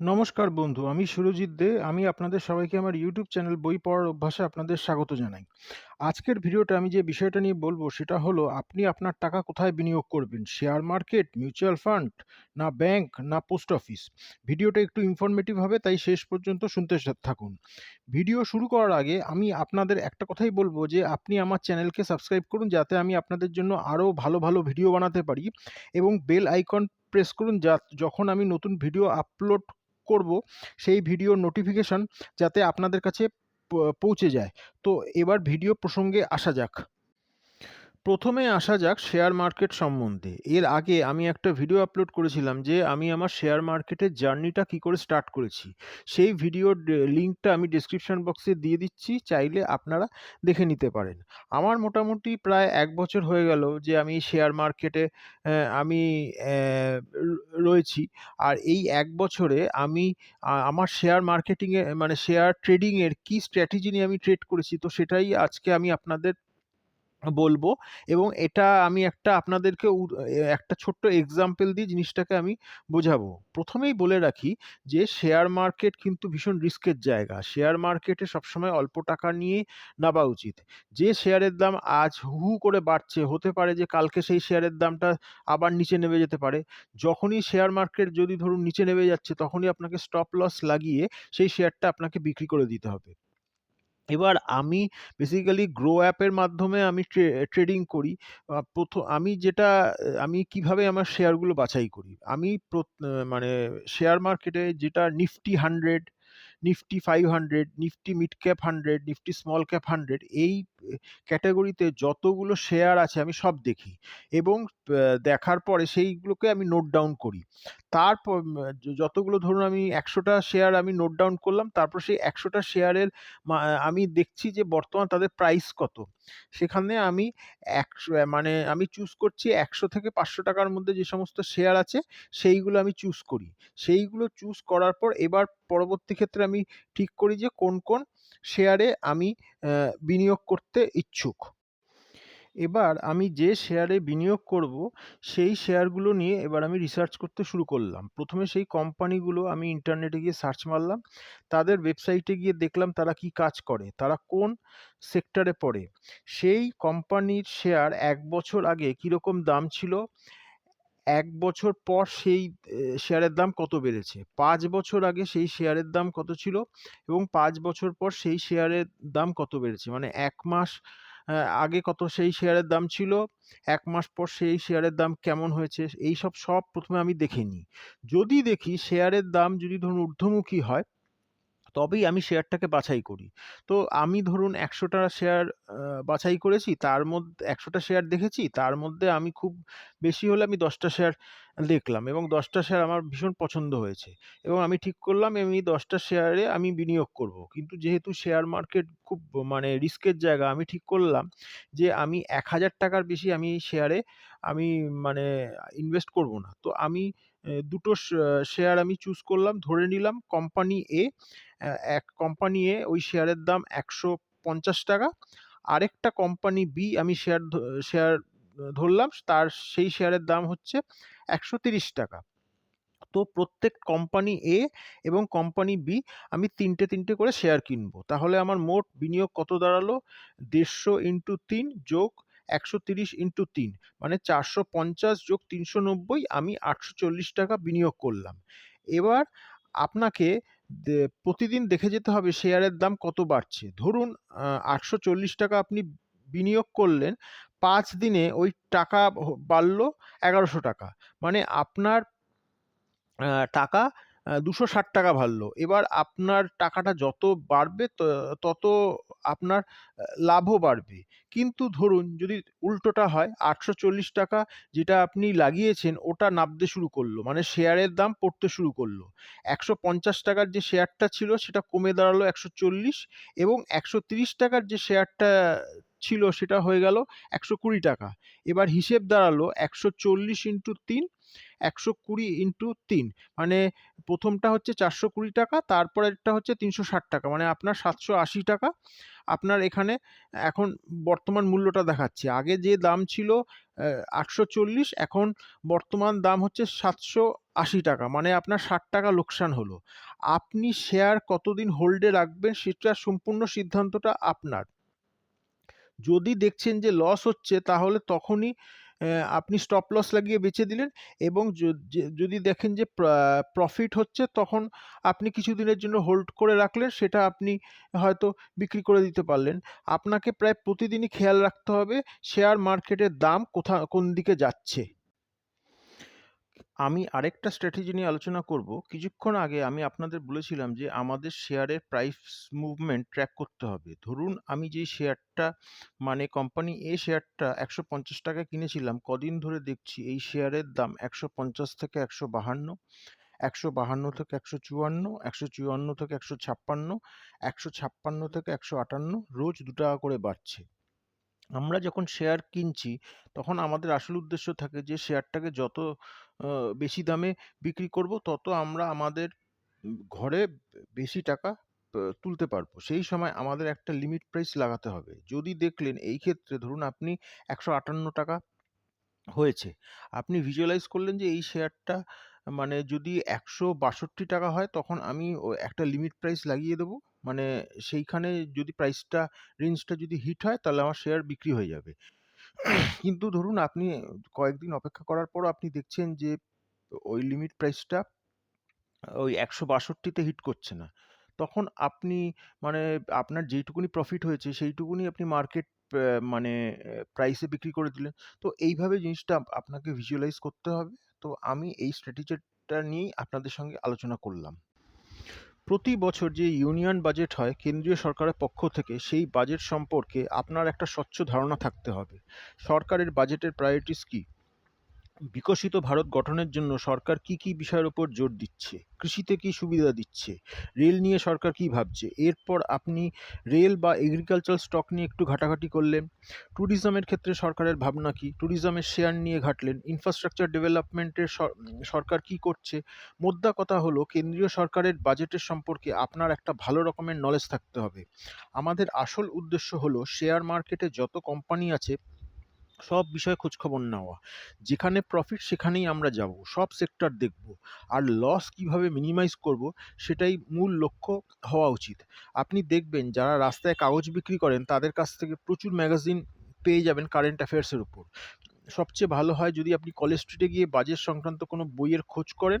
নমস্কার বন্ধু, আমি সুরজিৎ দে। আমি আপনাদের সবাইকে আমার ইউটিউব চ্যানেল বই পড়ার অভ্যাসে আপনাদের স্বাগত জানাই। আজকের ভিডিওটা আমি যে বিষয়টা নিয়ে বলব সেটা হলো, আপনি আপনার টাকা কোথায় বিনিয়োগ করবেন? শেয়ার মার্কেট, মিউচুয়াল ফান্ড, না ব্যাংক, না পোস্ট অফিস? ভিডিওটা একটু ইনফরমেটিভ হবে, তাই শেষ পর্যন্ত শুনতে থাকুন। ভিডিও শুরু করার আগে আমি আপনাদের একটা কথাই বলব যে, আপনি আমার চ্যানেলকে সাবস্ক্রাইব করুন, যাতে আমি আপনাদের জন্য আরও ভালো ভালো ভিডিও বানাতে পারি এবং বেল আইকন প্রেস করুন, যা, যখন আমি নতুন ভিডিও আপলোড করব, সেই ভিডিওর নোটিফিকেশন যাতে আপনাদের কাছে পৌঁছে যায়। তো এবার ভিডিও প্রসঙ্গে আসা যাক। প্রথমে আসা যাক শেয়ার মার্কেট সম্বন্ধে। এর আগে আমি একটা ভিডিও আপলোড করেছিলাম যে আমি আমার শেয়ার মার্কেটের জার্নিটা কি করে স্টার্ট করেছি। সেই ভিডিওর লিঙ্কটা আমি ডিসক্রিপশন বক্সে দিয়ে দিচ্ছি, চাইলে আপনারা দেখে নিতে পারেন। আমার মোটামুটি প্রায় এক বছর হয়ে গেল যে আমি শেয়ার মার্কেটে আমি রয়েছি। আর এই এক বছরে আমি আমার শেয়ার মার্কেটিংয়ে মানে শেয়ার ট্রেডিংয়ের কী স্ট্র্যাটেজি নিয়ে আমি ট্রেড করেছি, তো সেটাই আজকে আমি আপনাদের বলব। এবং এটা আমি একটা আপনাদেরকে একটা ছোট্ট এক্সাম্পল দিয়ে জিনিসটাকে আমি বোঝাবো। প্রথমেই বলে রাখি যে শেয়ার মার্কেট কিন্তু ভীষণ রিস্কের জায়গা। শেয়ার মার্কেটে সবসময় অল্প টাকা নিয়ে নামা উচিত। যে শেয়ারের দাম আজ হু করে বাড়ছে, হতে পারে যে কালকে সেই শেয়ারের দামটা আবার নিচে নেমে যেতে পারে। যখনই শেয়ার মার্কেট যদি ধরুন নিচে নেমে যাচ্ছে, তখনই আপনাকে স্টপ লস লাগিয়ে সেই শেয়ারটা আপনাকে বিক্রি করে দিতে হবে। এবার আমি বেসিক্যালি গ্রো অ্যাপের মাধ্যমে আমি ট্রেডিং করি। প্রথম আমি যেটা, আমি কীভাবে আমার শেয়ারগুলো বাছাই করি? আমি মানে শেয়ার মার্কেটে যেটা Nifty hundred Nifty five hundred Nifty mid cap hundred Nifty small cap hundred এই ক্যাটাগরিতে যতগুলো শেয়ার আছে আমি সব দেখি। এবং দেখার পরে সেইগুলোকে আমি নোট ডাউন করি। তারপর যতগুলো ধরুন আমি একশোটা শেয়ার আমি নোট ডাউন করলাম, তারপর সেই একশোটা শেয়ারের আমি দেখছি যে বর্তমান তাদের প্রাইস কত। সেখানে আমি একশো মানে আমি চুজ করছি একশো থেকে পাঁচশো টাকার মধ্যে যে সমস্ত শেয়ার আছে, সেইগুলো আমি চুজ করি। সেইগুলো চুজ করার পর এবার পরবর্তী ক্ষেত্রে আমি ঠিক করি যে কোন কোন শেয়ারে আমি বিনিয়োগ করতে ইচ্ছুক। এবার আমি যে শেয়ারে বিনিয়োগ করব, সেই শেয়ারগুলো নিয়ে এবার আমি রিসার্চ করতে শুরু করলাম। প্রথমে সেই কোম্পানিগুলো আমি ইন্টারনেটে গিয়ে সার্চ মারলাম। তাদের ওয়েবসাইটে গিয়ে দেখলাম তারা কি কাজ করে, তারা কোন সেক্টরে পড়ে। সেই কোম্পানির শেয়ার এক বছর আগে কীরকম দাম ছিল এক বছর পর সেই শেয়ারের দাম কত বেড়েছে? পাঁচ বছর আগে সেই শেয়ারের দাম কত ছিল? এবং পাঁচ বছর পর সেই শেয়ারের দাম কত বেড়েছে? মানে এক মাস আগে কত সেই শেয়ারের দাম ছিল? এক মাস পর সেই শেয়ারের দাম কেমন হয়েছে? এই সব সব প্রথমে আমি দেখে নিই। যদি দেখি শেয়ারের দাম যদি ধরুন ঊর্ধ্বমুখী হয় তবেই আমি শেয়ারটাকে বাছাই করি। তো আমি ধরুন একশোটা শেয়ার বাছাই করেছি, তার মধ্যে একশোটা শেয়ার দেখেছি, তার মধ্যে আমি খুব বেশি হলে আমি দশটা শেয়ার দেখলাম এবং দশটা শেয়ার আমার ভীষণ পছন্দ হয়েছে এবং আমি ঠিক করলাম আমি দশটা শেয়ারে আমি বিনিয়োগ করব। কিন্তু যেহেতু শেয়ার মার্কেট খুব মানে রিস্কের জায়গা, আমি ঠিক করলাম যে আমি এক হাজার টাকার বেশি আমি শেয়ারে আমি মানে ইনভেস্ট করব না। তো আমি দুটো শেয়ার আমি চুজ করলাম, ধরে নিলাম কোম্পানি এ এক কোম্পানি এ ওই শেয়ারের দাম একশো পঞ্চাশ টাকা, আরেকটা কোম্পানি বি আমি শেয়ার শেয়ার ধরলাম, তার সেই শেয়ারের দাম হচ্ছে একশো তিরিশ টাকা। তো প্রত্যেক কোম্পানি এ এবং কোম্পানি বি আমি তিনটে তিনটে করে শেয়ার কিনবো। তাহলে আমার মোট বিনিয়োগ কত দাঁড়াল? দেড়শো ইন্টু তিন যোগ একশো তিরিশ ইন্টু তিন মানে চারশো পঞ্চাশ যোগ তিনশো নব্বই, আমি আটশো চল্লিশ টাকা বিনিয়োগ করলাম। এবার আপনাকে প্রতিদিন দেখে যেতে হবে শেয়ারের দাম কত বাড়ছে। ধরুন আটশো চল্লিশ টাকা আপনি বিনিয়োগ করলেন, পাঁচ দিনে ওই টাকা বাড়লো এগারোশো টাকা। মানে আপনার টাকা দুশো ষাট টাকা বাড়লো এবার আপনার টাকাটা যত বাড়বে তত আপনার লাভও বাড়বে। কিন্তু ধরুন যদি উল্টোটা হয়, আটশো চল্লিশ টাকা যেটা আপনি লাগিয়েছেন, ওটা নামতে শুরু করল। মানে শেয়ারের দাম পড়তে শুরু করল। একশো পঞ্চাশ টাকার যে শেয়ারটা ছিল, সেটা কমে দাঁড়াল একশো চল্লিশ এবং একশো তিরিশ টাকার যে শেয়ারটা ছিল, সেটা হয়ে গেল একশো কুড়ি টাকা। এবার হিসেব দাঁড়াল একশো চল্লিশ ইন্টু তিন। একশো কুড়ি ইন্টু তিন। মানে প্রথমটা হচ্ছে চারশো কুড়ি টাকা, তারপরেরটা হচ্ছে তিনশো ষাট টাকা। মানে আপনার সাতশো আশি টাকা। আপনার এখানে এখন বর্তমান মূল্যটা দেখাচ্ছে। আগে যে দাম ছিল আটশো চল্লিশ, এখন বর্তমান দাম হচ্ছে সাতশো আশি টাকা। মানে আপনার ষাট টাকা লোকসান হলো। আপনি শেয়ার কতদিন হোল্ডে রাখবেন, সেটা সম্পূর্ণ সিদ্ধান্তটা আপনার। যদি দেখছেন যে লস হচ্ছে, তাহলে তখনই আপনি স্টপ লস লাগিয়ে বেচে দিলেন এবং যদি দেখেন যে প্রফিট হচ্ছে তখন আপনি কিছুদিনের জন্য হোল্ড করে রাখলেন, সেটা আপনি হয়তো বিক্রি করে দিতে পারলেন। আপনাকে প্রায় প্রতিদিনই খেয়াল রাখতে হবে শেয়ার মার্কেটের দাম কোথা, কোন দিকে যাচ্ছে। আমি আরেকটা স্ট্র্যাটেজি নিয়ে আলোচনা করব। কিছুক্ষণ আগে আমি আপনাদের বলেছিলাম যে, আমাদের শেয়ারের প্রাইস মুভমেন্ট ট্র্যাক করতে হবে। ধরুন, আমি যেই শেয়ারটা মানে কোম্পানি এ শেয়ারটা একশো পঞ্চাশ টাকা কিনেছিলাম, কদিন ধরে দেখছি এই শেয়ারের দাম একশো পঞ্চাশ থেকে একশো বাহান্ন একশো বাহান্ন থেকে একশো চুয়ান্ন একশো চুয়ান্ন থেকে একশো ছাপ্পান্ন একশো ছাপ্পান্ন থেকে একশো আটান্ন, রোজ দু টাকা করে বাড়ছে। আমরা যখন শেয়ার কিনছি, তখন আমাদের আসল উদ্দেশ্য থাকে যে শেয়ারটাকে যত বেশি দামে বিক্রি করব, তত আমরা আমাদের ঘরে বেশি টাকা তুলতে পারব। সেই সময় আমাদের একটা লিমিট প্রাইস লাগাতে হবে। যদি দেখলেন এই ক্ষেত্রে ধরুন আপনি একশো আটান্ন টাকা হয়েছে, আপনি ভিজুয়ালাইজ করলেন যে এই শেয়ারটা মানে যদি একশো বাষট্টি টাকা হয়, তখন আমি একটা লিমিট প্রাইস লাগিয়ে দেবো। মানে সেইখানে যদি প্রাইসটা রেঞ্জটা যদি হিট হয়, তাহলে আমার শেয়ার বিক্রি হয়ে যাবে। কিন্তু ধরুন আপনি কয়েকদিন অপেক্ষা করার পর আপনি দেখছেন যে, ওই লিমিট প্রাইসটা ওই একশো বাষট্টিতে হিট করছে না। তখন আপনি মানে আপনার যেইটুকুনি প্রফিট হয়েছে, সেইটুকুনি আপনি মার্কেট মানে প্রাইসে বিক্রি করে দিলেন। তো এইভাবে জিনিসটা আপনাকে ভিজুয়ালাইজ করতে হবে। তো আমি এই স্ট্র্যাটেজিটা নিয়েই আপনাদের সঙ্গে আলোচনা করলাম। প্রতি বছর যে ইউনিয়ন বাজেট হয় কেন্দ্রীয় সরকারের পক্ষ থেকে, সেই বাজেট সম্পর্কে আপনার একটা স্বচ্ছ ধারণা থাকতে হবে। সরকারের বাজেটের প্রায়োরিটিস কী? বিকশিত ভারত গঠনের জন্য সরকার কি কি বিষয়ের উপর জোর দিচ্ছে? কৃষিতে কি সুবিধা দিচ্ছে? রেল নিয়ে সরকার কি ভাবছে? এরপর আপনি রেল বা এগ্রিকালচার স্টক নিয়ে একটু ঘাটাঘাটি করলেন। ট্যুরিজমের ক্ষেত্রে সরকারের ভাবনা কি? ট্যুরিজমের শেয়ার নিয়ে ঘাটলেন। ইনফ্রাস্ট্রাকচার ডেভেলপমেন্টের সরকার কি করছে? মোদ্দা কথা হলো, কেন্দ্রীয় সরকারের বাজেটের সম্পর্কে আপনার একটা ভালো রকমের নলেজ থাকতে হবে। আমাদের আসল উদ্দেশ্য হলো শেয়ার মার্কেটে যত কোম্পানি আছে সব বিষয়ে খোঁজখবর নেওয়া। যেখানে প্রফিট সেখানেই আমরা যাব, সব সেক্টর দেখব। আর লস কীভাবে মিনিমাইজ করব, সেটাই মূল লক্ষ্য হওয়া উচিত। আপনি দেখবেন, যারা রাস্তায় কাগজ বিক্রি করেন, তাদের কাছ থেকে প্রচুর ম্যাগাজিন পেয়ে যাবেন কারেন্ট অ্যাফেয়ার্সের উপর। সবচেয়ে ভালো হয় যদি আপনি কলেজ স্ট্রিটে গিয়ে বাজেট সংক্রান্ত কোনো বইয়ের খোঁজ করেন,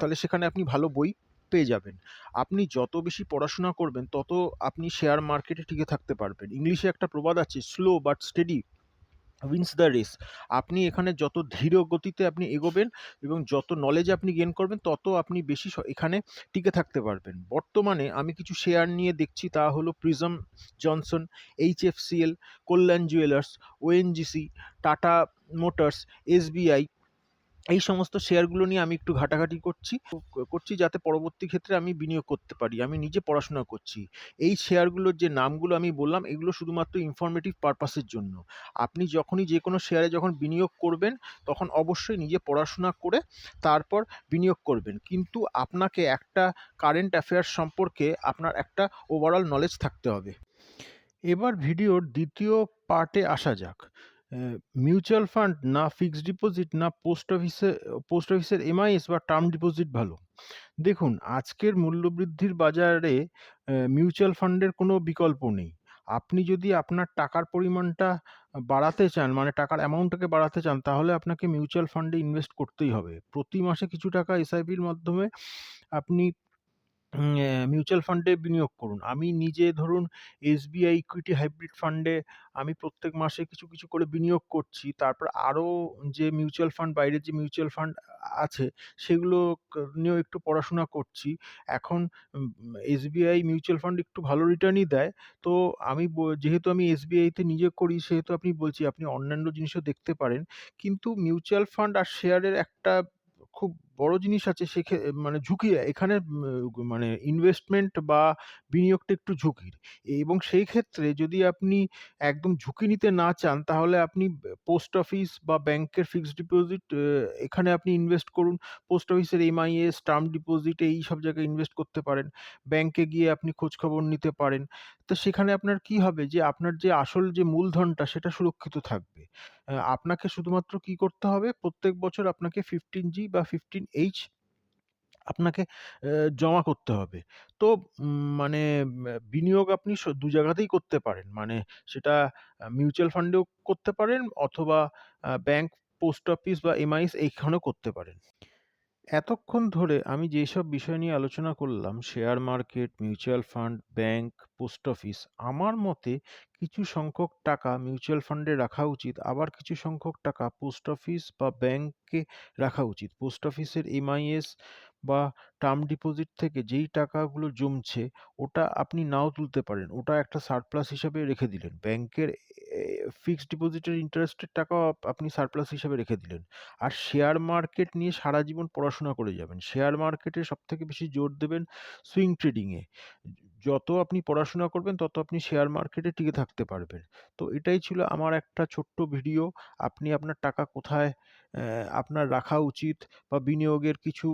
তাহলে সেখানে আপনি ভালো বই পেয়ে যাবেন। আপনি যত বেশি পড়াশোনা করবেন, তত আপনি শেয়ার মার্কেটে টিকে থাকতে পারবেন। ইংলিশে একটা প্রবাদ আছে slow but steady wins the race আপনি এখানে যত ধীর গতিতে আপনি এগোবেন এবং যত নলেজ আপনি গেন করবেন, তত আপনি বেশি এখানে টিকে থাকতে পারবেন। বর্তমানে আমি কিছু শেয়ার নিয়ে দেখছি, তা হলো Prism Johnson HFCL Kalyan Jewellers ONGC Tata Motors SBI এই সমস্ত শেয়ারগুলো নিয়ে আমি একটু ঘাটাঘাটি করছি করছি যাতে পরবর্তী ক্ষেত্রে আমি বিনিয়োগ করতে পারি। আমি নিজে পড়াশোনা করছি। এই শেয়ারগুলোর যে নামগুলো আমি বললাম, এগুলো শুধুমাত্র ইনফরমেটিভ পারপাসের জন্য। আপনি যখনই যে কোনো শেয়ারে যখন বিনিয়োগ করবেন, তখন অবশ্যই নিজে পড়াশোনা করে তারপর বিনিয়োগ করবেন। কিন্তু আপনাকে একটা কারেন্ট অ্যাফেয়ার্স সম্পর্কে আপনার একটা ওভারঅল নলেজ থাকতে হবে। এবার ভিডিওর দ্বিতীয় পার্টে আসা যাক। মিউচুয়াল ফান্ড না ফিক্সড ডিপোজিট না পোস্ট অফিসে পোস্ট অফিসের এমআইএস বা টার্ম ডিপোজিট ভালো। দেখুন, আজকের মূল্যবৃদ্ধির বাজারে মিউচুয়াল ফান্ডের কোনো বিকল্প নেই। আপনি যদি আপনার টাকার পরিমাণটা বাড়াতে চান মানে টাকার অ্যামাউন্টটাকে বাড়াতে চান, তাহলে আপনাকে মিউচুয়াল ফান্ডে ইনভেস্ট করতেই হবে। প্রতি মাসে কিছু টাকা এসআইপির মাধ্যমে আপনি মিউচুয়াল ফান্ডে বিনিয়োগ করুন। আমি নিজে ধরুন এসবিআই ইকুইটি হাইব্রিড ফান্ডে আমি প্রত্যেক মাসে কিছু কিছু করে বিনিয়োগ করছি। তারপর আরও যে মিউচুয়াল ফান্ড বাইরের যে মিউচুয়াল ফান্ড আছে, সেগুলো নিয়েও একটু পড়াশোনা করছি। এখন এসবিআই মিউচুয়াল ফান্ড একটু ভালো রিটার্নই দেয়। তো আমি যেহেতু আমি এসবিআইতে নিজে করি, সেহেতু আপনি বলছি, আপনি অন্যান্য জিনিসও দেখতে পারেন। কিন্তু মিউচুয়াল ফান্ড আর শেয়ারের একটা খুব বড় জিনিস আছে সেক্ষে মানে ঝুঁকি এখানে মানে ইনভেস্টমেন্ট বা বিনিয়োগটা একটু ঝুঁকির। এবং সেই ক্ষেত্রে যদি আপনি একদম ঝুঁকি নিতে না চান, তাহলে আপনি পোস্ট অফিস বা ব্যাংকের ফিক্সড ডিপোজিট এখানে আপনি ইনভেস্ট করুন। পোস্ট অফিসের এমআইএস টার্ম ডিপোজিট এই সব জায়গায় ইনভেস্ট করতে পারেন। ব্যাংকে গিয়ে আপনি খোঁজখবর নিতে পারেন। তো সেখানে আপনার কি হবে যে, আপনার যে আসল যে মূলধনটা, সেটা সুরক্ষিত থাকবে। আপনাকে শুধুমাত্র কি করতে হবে? প্রত্যেক বছর আপনাকে ফিফটিন জি বা ফিফটিন এইচ আপনাকে জমা করতে হবে। তো মানে বিনিয়োগ আপনি দু জায়গাতেই করতে পারেন। মানে সেটা মিউচুয়াল ফান্ডেও করতে পারেন অথবা ব্যাংক পোস্ট অফিস বা এমআইএস এইখানেও করতে পারেন। এতক্ষণ ধরে আমি যেসব বিষয় নিয়ে আলোচনা করলাম, share market, mutual fund, bank, post office, আমার মতে কিছু সংখ্যক টাকা মিউচুয়াল ফান্ডে রাখা উচিত, আবার কিছু সংখ্যক টাকা পোস্ট অফিস বা ব্যাংকে রাখা উচিত। পোস্ট অফিসের এমআইএস বা টার্ম ডিপোজিট থেকে যেই টাকাগুলো জমছে, ওটা আপনি নাও তুলতে পারেন। ওটা একটা সারপ্লাস হিসাবে রেখে দিলেন। ব্যাংকের ফিক্সড ডিপোজিটের ইন্টারেস্টের টাকাও আপনি সারপ্লাস হিসাবে রেখে দিলেন। আর শেয়ার মার্কেট নিয়ে সারা জীবন পড়াশোনা করে যাবেন। শেয়ার মার্কেটে সব থেকে বেশি জোর দেবেন সুইং ট্রেডিংয়ে যত আপনি পড়াশোনা করবেন, তত আপনি শেয়ার মার্কেটে টিকে থাকতে পারবেন। তো এটাই ছিল আমার একটা ছোট্ট ভিডিও আপনি আপনার টাকা কোথায় আপনার রাখা উচিত বা বিনিয়োগের কিছু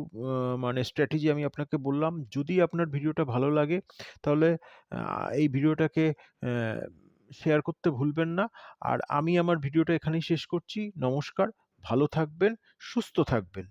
মানে স্ট্র্যাটেজি আমি আপনাকে বললাম। যদি আপনার ভিডিওটা ভালো লাগে, তাহলে এই ভিডিওটাকে শেয়ার করতে ভুলবেন না। আর আমি আমার ভিডিওটা এখানেই শেষ করছি। নমস্কার, ভালো থাকবেন, সুস্থ থাকবেন।